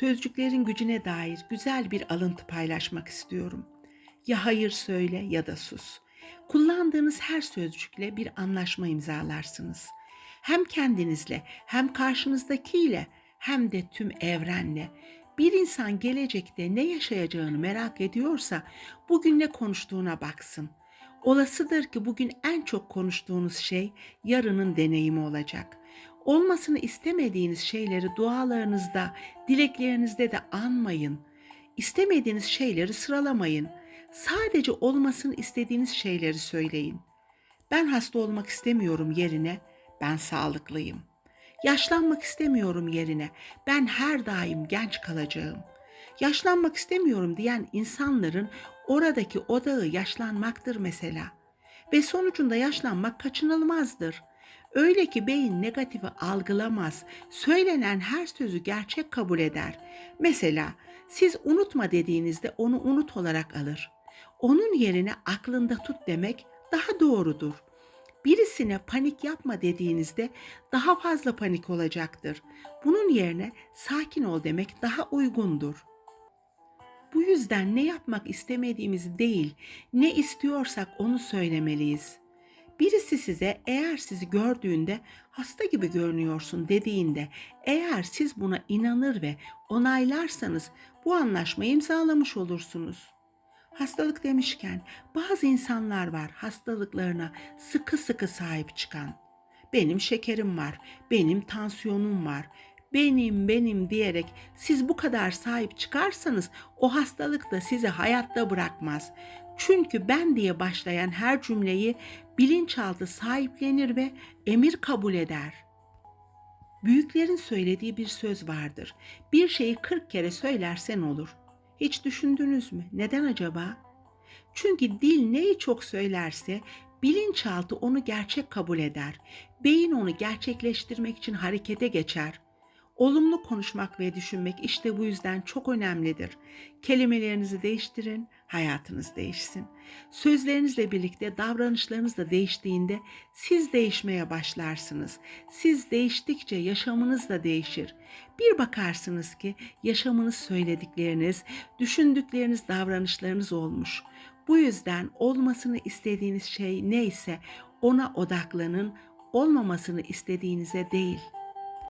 sözcüklerin gücüne dair güzel bir alıntı paylaşmak istiyorum. Ya hayır söyle ya da sus. Kullandığınız her sözcükle bir anlaşma imzalarsınız. Hem kendinizle, hem karşınızdakiyle, hem de tüm evrenle. Bir insan gelecekte ne yaşayacağını merak ediyorsa bugün ne konuştuğuna baksın. Olasıdır ki bugün en çok konuştuğunuz şey yarının deneyimi olacak. Olmasını istemediğiniz şeyleri dualarınızda, dileklerinizde de anmayın. İstemediğiniz şeyleri sıralamayın. Sadece olmasını istediğiniz şeyleri söyleyin. Ben hasta olmak istemiyorum yerine ben sağlıklıyım. Yaşlanmak istemiyorum yerine ben her daim genç kalacağım. Yaşlanmak istemiyorum diyen insanların oradaki odağı yaşlanmaktır mesela. Ve sonucunda yaşlanmak kaçınılmazdır. Öyle ki beyin negatifi algılamaz. Söylenen her sözü gerçek kabul eder. Mesela siz unutma dediğinizde onu unut olarak alır. Onun yerine aklında tut demek daha doğrudur. Birisine panik yapma dediğinizde daha fazla panik olacaktır. Bunun yerine sakin ol demek daha uygundur. Bu yüzden ne yapmak istemediğimiz değil, ne istiyorsak onu söylemeliyiz. Birisi size eğer sizi gördüğünde hasta gibi görünüyorsun dediğinde eğer siz buna inanır ve onaylarsanız bu anlaşmayı imzalamış olursunuz. Hastalık demişken bazı insanlar var hastalıklarına sıkı sıkı sahip çıkan. Benim şekerim var, benim tansiyonum var, benim benim diyerek siz bu kadar sahip çıkarsanız o hastalık da sizi hayatta bırakmaz. Çünkü ben diye başlayan her cümleyi bilinçaltı sahiplenir ve emir kabul eder. Büyüklerin söylediği bir söz vardır. Bir şeyi 40 kere söylersen olur. Hiç düşündünüz mü? Neden acaba? Çünkü dil neyi çok söylerse bilinçaltı onu gerçek kabul eder. Beyin onu gerçekleştirmek için harekete geçer. Olumlu konuşmak ve düşünmek işte bu yüzden çok önemlidir. Kelimelerinizi değiştirin, hayatınız değişsin. Sözlerinizle birlikte davranışlarınız da değiştiğinde siz değişmeye başlarsınız. Siz değiştikçe yaşamınız da değişir. Bir bakarsınız ki yaşamınız söyledikleriniz, düşündükleriniz, davranışlarınız olmuş. Bu yüzden olmasını istediğiniz şey neyse ona odaklanın, olmamasını istediğinize değil.''